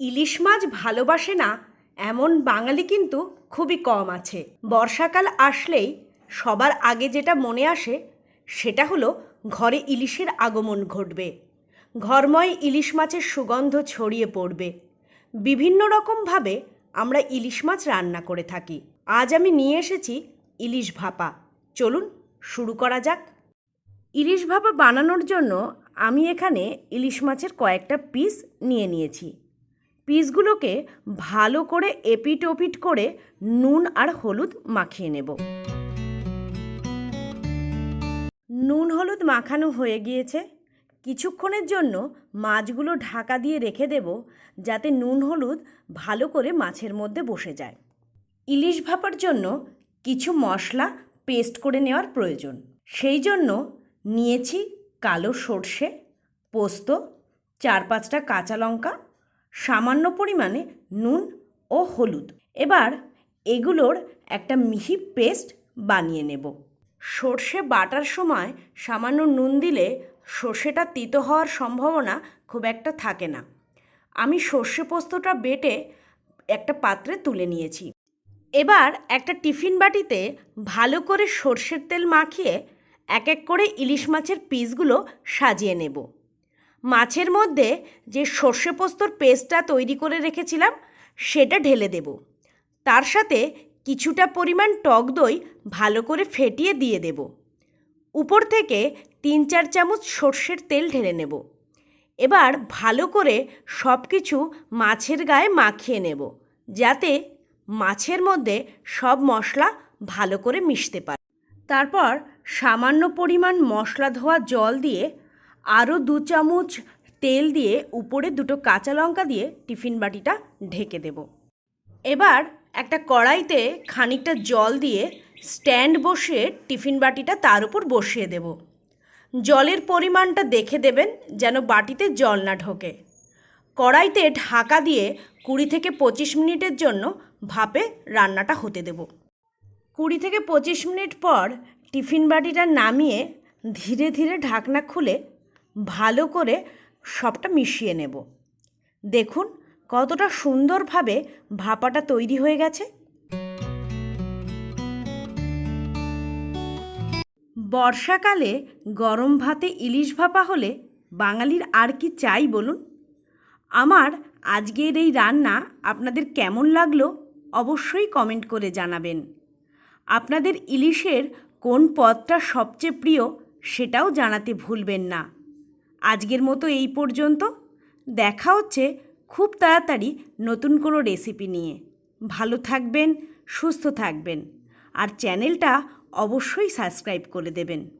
ইলিশ মাছ ভালোবাসে না, এমন বাঙালি কিন্তু খুবই কম আছে। বর্ষাকাল আসলেই সবার আগে যেটা মনে আসে, সেটা হলো ঘরে ইলিশের আগমন ঘটবে। ঘরময় ইলিশ মাছের সুগন্ধ ছড়িয়ে পড়বে। বিভিন্ন রকমভাবে আমরা ইলিশ মাছ রান্না করে থাকি। আজ আমি নিয়ে এসেছি ইলিশ ভাপা। চলুন শুরু করা যাক। ইলিশ ভাপা বানানোর জন্য আমি এখানে ইলিশ মাছের কয়েকটা পিস নিয়ে নিয়েছি। পিসগুলোকে ভালো করে এপিট ওপিট করে নুন আর হলুদ মাখিয়ে নেব। নুন হলুদ মাখানো হয়ে গিয়েছে। কিছুক্ষণের জন্য মাছগুলো ঢাকা দিয়ে রেখে দেব যাতে নুন হলুদ ভালো করে মাছের মধ্যে বসে যায়। ইলিশ ভাপার জন্য কিছু মশলা পেস্ট করে নেওয়ার প্রয়োজন। সেই জন্য নিয়েছি কালো সর্ষে, পোস্ত, চার পাঁচটা কাঁচা লঙ্কা সামান্য পরিমাণে নুন ও হলুদ। এবার এগুলোর একটা মিহি পেস্ট বানিয়ে নেব। সর্ষে বাটার সময় সামান্য নুন দিলে সর্ষেটা তিতো হওয়ার সম্ভাবনা খুব একটা থাকে না। আমি সর্ষে পোস্তটা বেটে একটা পাত্রে তুলে নিয়েছি। এবার একটা টিফিন বাটিতে ভালো করে সর্ষের তেল মাখিয়ে এক এক করে ইলিশ মাছের পিসগুলো সাজিয়ে নেব। মাছের মধ্যে যে সর্ষে পোস্তর পেস্টটা তৈরি করে রেখেছিলাম, সেটা ঢেলে দেব। তার সাথে কিছুটা পরিমাণ টক দই ভালো করে ফেটিয়ে দিয়ে দেব। উপর থেকে তিন চার চামচ সর্ষের তেল ঢেলে নেব। এবার ভালো করে সব কিছু মাছের গায়ে মাখিয়ে নেব, যাতে মাছের মধ্যে সব মশলা ভালো করে মিশতে পারে। তারপর সামান্য পরিমাণ মশলা ধোয়া জল দিয়ে আরও দু চামচ তেল দিয়ে উপরে দুটো কাঁচা লঙ্কা দিয়ে টিফিন বাটিটা ঢেকে দেব। এবার একটা কড়াইতে খানিকটা জল দিয়ে স্ট্যান্ড বসিয়ে টিফিন বাটিটা তার উপর বসিয়ে দেব। জলের পরিমাণটা দেখে দেবেন যেন বাটিতে জল না ঢোকে। কড়াইতে ঢাকা দিয়ে কুড়ি থেকে পঁচিশ মিনিটের জন্য ভাপে রান্নাটা হতে দেব। কুড়ি থেকে পঁচিশ মিনিট পর টিফিন বাটিটা নামিয়ে ধীরে ধীরে ঢাকনা খুলে ভালো করে সবটা মিশিয়ে নেব। দেখুন কতটা সুন্দরভাবে ভাপাটা তৈরি হয়ে গেছে। বর্ষাকালে গরম ভাতে ইলিশ ভাপা হলে বাঙালির আর কি চাই বলুন? আমার আজকের এই রান্না আপনাদের কেমন লাগল অবশ্যই কমেন্ট করে জানাবেন। আপনাদের ইলিশের কোন পদটা সবচেয়ে প্রিয় সেটাও জানাতে ভুলবেন না। আজকের মতো এই পর্যন্ত। দেখা হচ্ছে খুব তাড়াতাড়ি নতুন কোনো রেসিপি নিয়ে। ভালো থাকবেন, সুস্থ থাকবেন। আর চ্যানেলটা অবশ্যই সাবস্ক্রাইব করে দেবেন।